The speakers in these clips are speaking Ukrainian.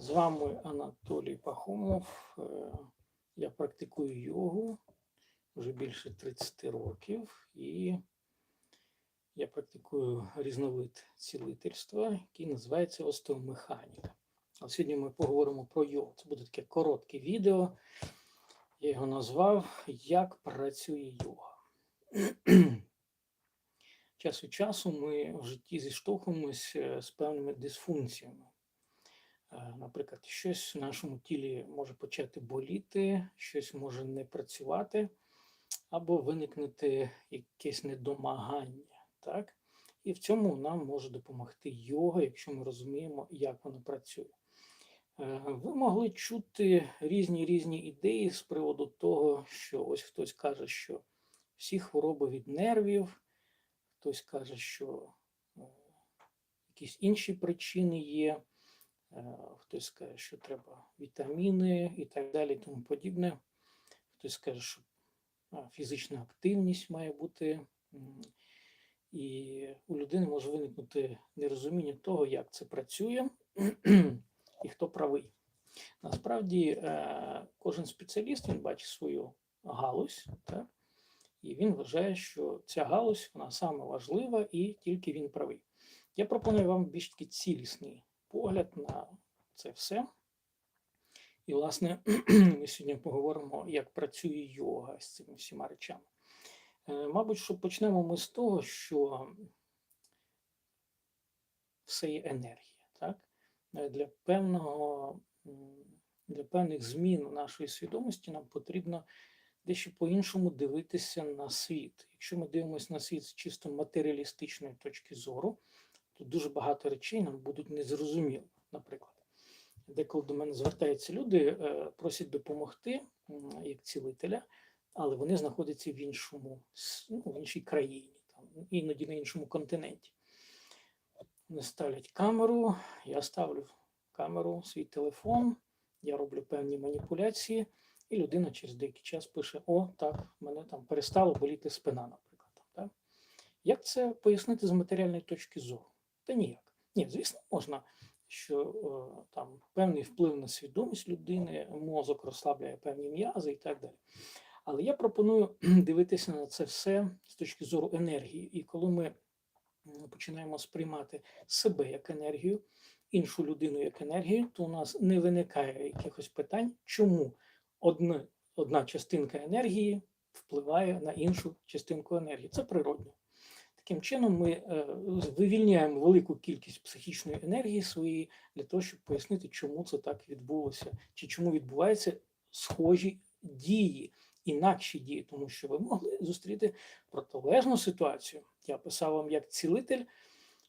З вами Анатолій Пахомов. Е, Я практикую йогу вже більше 30 років і я практикую різновид цілительства, який називається остеомеханіка. А сьогодні ми поговоримо про йогу. Це буде таке коротке відео. Я його назвав Як працює йога. Час від часу ми в житті зіштовхуємося з певними дисфункціями. Е, Наприклад, щось в нашому тілі може почати боліти, щось може не працювати, або виникнути якесь недомагання. Так? І в цьому нам може допомогти йога, якщо ми розуміємо, як воно працює. Е, Ви могли чути різні різні ідеї з приводу того, що ось хтось каже, що всі хвороби від нервів, хтось каже, що е, якісь інші причини є. Е, Хтось каже, що треба вітаміни і так далі, тому подібне. Хтось каже, що фізична активність має бути. І у людини може виникнути нерозуміння того, як це працює і хто правий. Насправді, е, кожен спеціаліст він бачить свою галузь, так? і він вважає, що ця галузь вона саме важлива і тільки він правий. Я пропоную вам більш такий цілісний погляд на це все. І, власне, ми сьогодні поговоримо, як працює йога з цими всіма речами. Е, Мабуть, що почнемо ми з того, що все є енергія. Так? Е, Для певного, для певних змін нашої свідомості нам потрібно дещо по-іншому дивитися на світ. Якщо ми дивимося на світ з чисто матеріалістичної точки зору, то дуже багато речей нам будуть незрозумілі. Наприклад, деколи до мене звертаються люди, е, просять допомогти як цілителя, але вони знаходяться в іншому, ну, в іншій країні, там, іноді на іншому континенті. Вони ставлять камеру, я ставлю камеру, свій телефон, я роблю певні маніпуляції, і людина через деякий час пише: О, так, мене там перестала боліти спина, наприклад. Так? Як це пояснити з матеріальної точки зору? Та ніяк. Ні, звісно, можна, що е, там певний вплив на свідомість людини, мозок розслабляє певні м'язи і так далі. Але я пропоную дивитися на це все з точки зору енергії. І коли ми починаємо сприймати себе як енергію, іншу людину як енергію, то у нас не виникає якихось питань, чому одна, одна частинка енергії впливає на іншу частинку енергії. Це природно. Таким чином, ми е, вивільняємо велику кількість психічної енергії своєї для того, щоб пояснити, чому це так відбулося, чи чому відбуваються схожі дії, інакші дії, тому що ви могли зустріти протилежну ситуацію. Я писав вам, як цілитель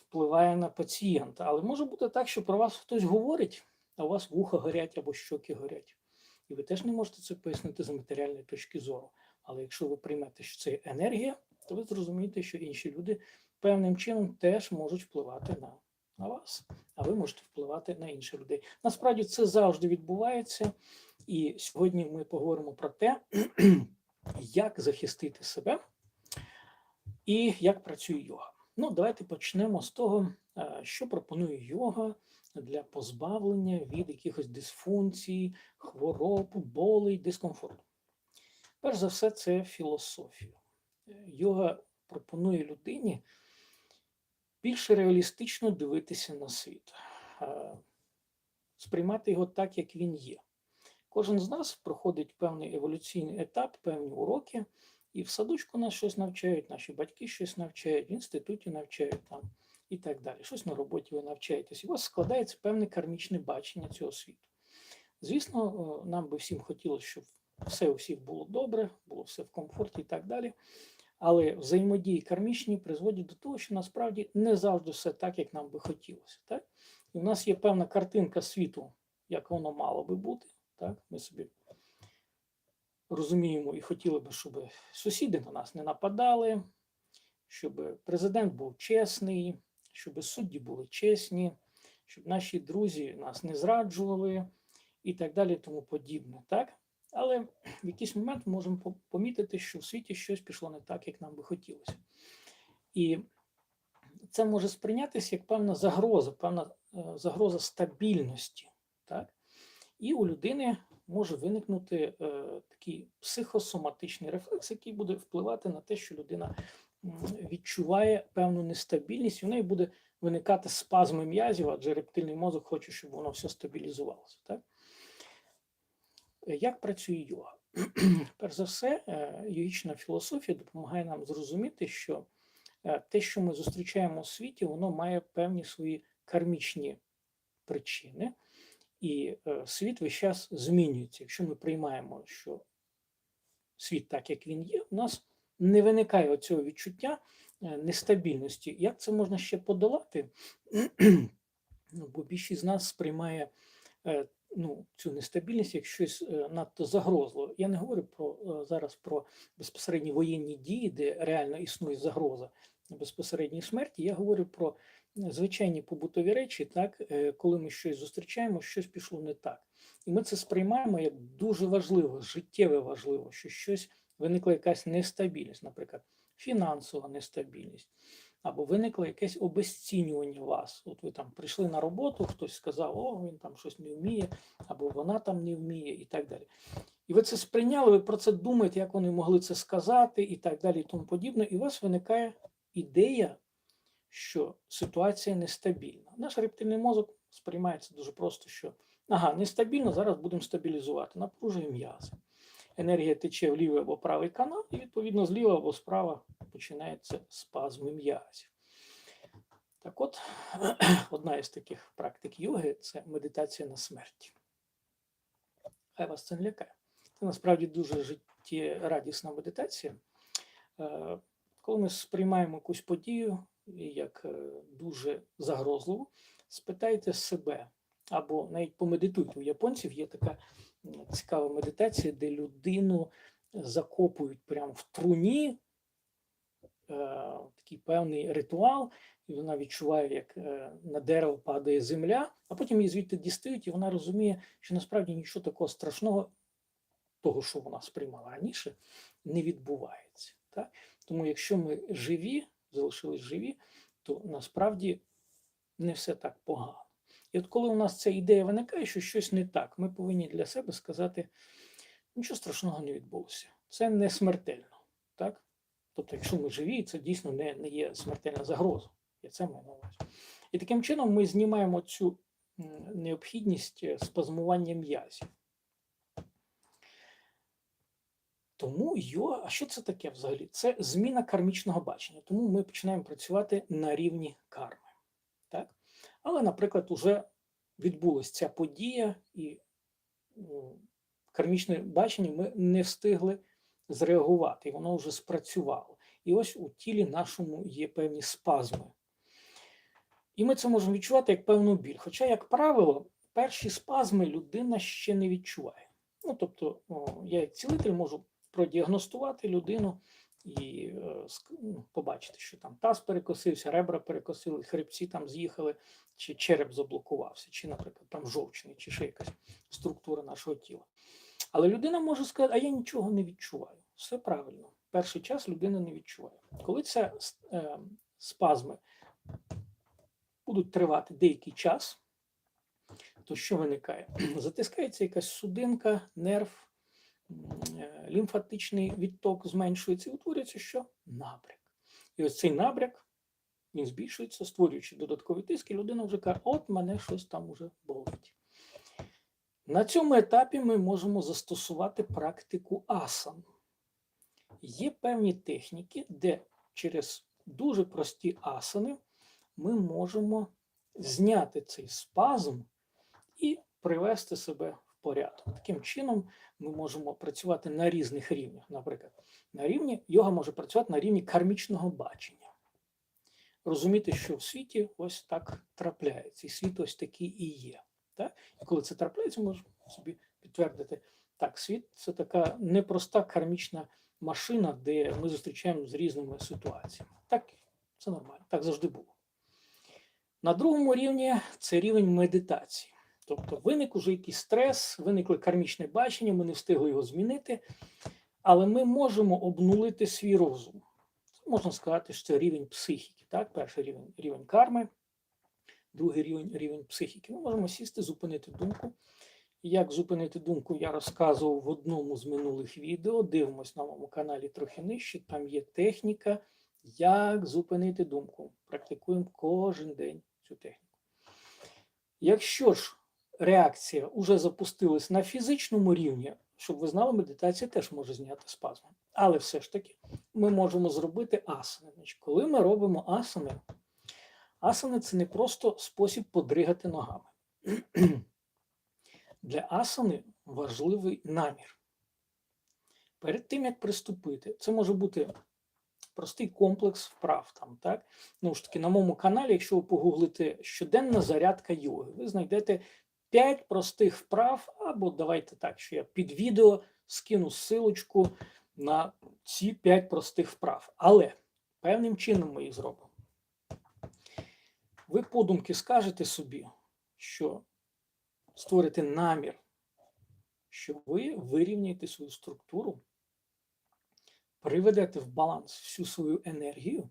впливає на пацієнта, але може бути так, що про вас хтось говорить, а у вас вуха горять або щоки горять. І ви теж не можете це пояснити з матеріальної точки зору. Але якщо ви приймете, що це енергія, то ви зрозумієте, що інші люди певним чином теж можуть впливати на, на вас, а ви можете впливати на інших людей. Насправді це завжди відбувається. І сьогодні ми поговоримо про те, як захистити себе і як працює йога. Ну, давайте почнемо з того, е, що пропонує йога для позбавлення від якихось дисфункцій, хвороб, болей, дискомфорту. Перш за все, це філософія. Йога пропонує людині більш реалістично дивитися на світ, сприймати його так, як він є. Кожен з нас проходить певний еволюційний етап, певні уроки, і в садочку нас щось навчають, наші батьки щось навчають, в інституті навчають там і так далі. Щось на роботі ви навчаєтесь. У вас складається певне кармічне бачення цього світу. Звісно, нам би всім хотілося, щоб все у всіх було добре, було все в комфорті і так далі. Але взаємодії кармічні призводять до того, що насправді не завжди все так, як нам би хотілося. Так? І в нас є певна картинка світу, як воно мало би бути. Так? Ми собі розуміємо і хотіли би, щоб сусіди на нас не нападали, щоб президент був чесний, щоб судді були чесні, щоб наші друзі нас не зраджували і так далі, тому подібне. Так? Але в якийсь момент ми можемо помітити, що в світі щось пішло не так, як нам би хотілося. І це може сприйнятися як певна загроза, певна е, загроза стабільності Так? І у людини може виникнути е, такий психосоматичний рефлекс, який буде впливати на те, що людина відчуває певну нестабільність, і в неї буде виникати спазми м'язів, адже рептильний мозок хоче, щоб воно все стабілізувалося. Так? Як працює йога? Перш за все, е, йогічна філософія допомагає нам зрозуміти, що е, те, що ми зустрічаємо у світі, воно має певні свої кармічні причини, і е, світ весь час змінюється. Якщо ми приймаємо, що світ так, як він є, у нас не виникає цього відчуття нестабільності. Як це можна ще подолати? Ну, Бо більшість з нас сприймає ну, цю нестабільність як щось е, надто загрозливе. Я не говорю про е, зараз про безпосередні воєнні дії, де реально існує загроза безпосередньої смерті. Я говорю про звичайні побутові речі, так, е, коли ми щось зустрічаємо, щось пішло не так. І ми це сприймаємо як дуже важливо, життєво важливо, що щось виникла якась нестабільність, наприклад, фінансова нестабільність. Або виникло якесь обезцінювання вас. От ви там прийшли на роботу, хтось сказав, о, він там щось не вміє, або вона там не вміє, і так далі. І ви це сприйняли, ви про це думаєте, як вони могли це сказати, і так далі, і тому подібне. І у вас виникає ідея, що ситуація нестабільна. Наш рептильний мозок сприймається дуже просто, що ага, нестабільно, зараз будемо стабілізувати, напружуємо м'язи. Енергія тече в лівий або правий канал, і відповідно зліва або справа починається спазми м'язів. Так от, одна із таких практик йоги це медитація на смерті. Хай вас це не лякає. Це насправді дуже життєрадісна медитація. Е, Коли ми сприймаємо якусь подію як е, дуже загрозливу, спитайте себе або навіть помедитуйте. У японців є така цікава медитація, де людину закопують прямо в труні, е, такий певний ритуал, і вона відчуває, як е, на дерево падає земля, а потім її звідти дістають, і вона розуміє, що насправді нічого такого страшного, того, що вона сприймала раніше, не відбувається. Так? Тому якщо ми живі, залишились живі, то насправді не все так погано. І от коли у нас ця ідея виникає, що щось не так, ми повинні для себе сказати, нічого страшного не відбулося. Це не смертельно. Так? Тобто, якщо ми живі, це дійсно не, не є смертельна загроза. Я це маю на увазі. І таким чином ми знімаємо цю необхідність е, спазмування м'язів. Тому йо, а що це таке взагалі? Це зміна кармічного бачення. Тому ми починаємо працювати на рівні карми. Але, наприклад, уже відбулася ця подія, і ну, кармічне бачення ми не встигли зреагувати, і воно вже спрацювало. І ось у тілі нашому є певні спазми. І ми це можемо відчувати як певну біль. Хоча, як правило, перші спазми людина ще не відчуває. Ну, тобто, я як цілитель можу продіагностувати людину і е, ну, побачити, що там таз перекосився, ребра перекосили, хребці там з'їхали, чи череп заблокувався, чи, наприклад, там жовчний, чи ще якась структура нашого тіла. Але людина може сказати, а я нічого не відчуваю. Все правильно. Перший час людина не відчуває. Коли це е, спазми будуть тривати деякий час, то що виникає? Затискається якась судинка, нерв, е, лімфатичний відток зменшується і утворюється що? Набряк. І ось цей набряк він збільшується, створюючи додаткові тиски, людина вже каже, от мене щось там уже болить. На цьому етапі ми можемо застосувати практику асан. Є певні техніки, де через дуже прості асани ми можемо зняти цей спазм і привести себе в порядок. Таким чином, ми можемо працювати на різних рівнях. Наприклад, на рівні йога може працювати на рівні кармічного бачення. Розуміти, що в світі ось так трапляється, і світ ось такий і є. Так? І коли це трапляється, можемо собі підтвердити, так, світ це така непроста кармічна машина, де ми зустрічаємо з різними ситуаціями. Так, це нормально, так завжди було. На другому рівні це рівень медитації. Тобто виник уже якийсь стрес, виникло кармічне бачення, ми не встигли його змінити, але ми можемо обнулити свій розум. Можна сказати, що це рівень психіки. Так? Перший рівень рівень карми, другий рівень, рівень психіки. Ми можемо сісти, зупинити думку. Як зупинити думку, я розказував в одному з минулих відео. Дивимось на моєму каналі трохи нижче. Там є техніка, як зупинити думку. Практикуємо кожен день цю техніку. Якщо ж реакція вже запустилась на фізичному рівні, щоб ви знали, медитація теж може зняти спазми. Але все ж таки ми можемо зробити асани. Коли ми робимо асани, асани це не просто спосіб подригати ногами. Для асани важливий намір. Перед тим, як приступити, це може бути простий комплекс вправ. Там, так? Ну ж таки, на моєму каналі, якщо ви погуглите щоденна зарядка йоги, ви знайдете 5 простих вправ, або давайте так, що я під відео скину ссылочку на ці 5 простих вправ. Але певним чином ми їх зробимо. Ви подумки скажете собі, що створите намір, що ви вирівняєте свою структуру, приведете в баланс всю свою енергію,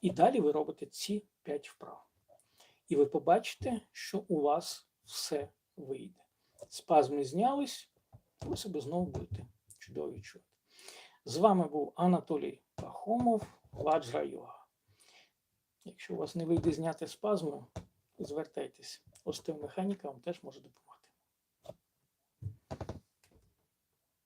і далі ви робите ці 5 вправ. І ви побачите, що у вас все вийде. Спазми знялись, ви себе знову будете чудово відчувати. З вами був Анатолій Пахомов, Ваджра Йога. Якщо у вас не вийде зняти спазми, звертайтесь. Остеомеханіка вам теж може допомогти.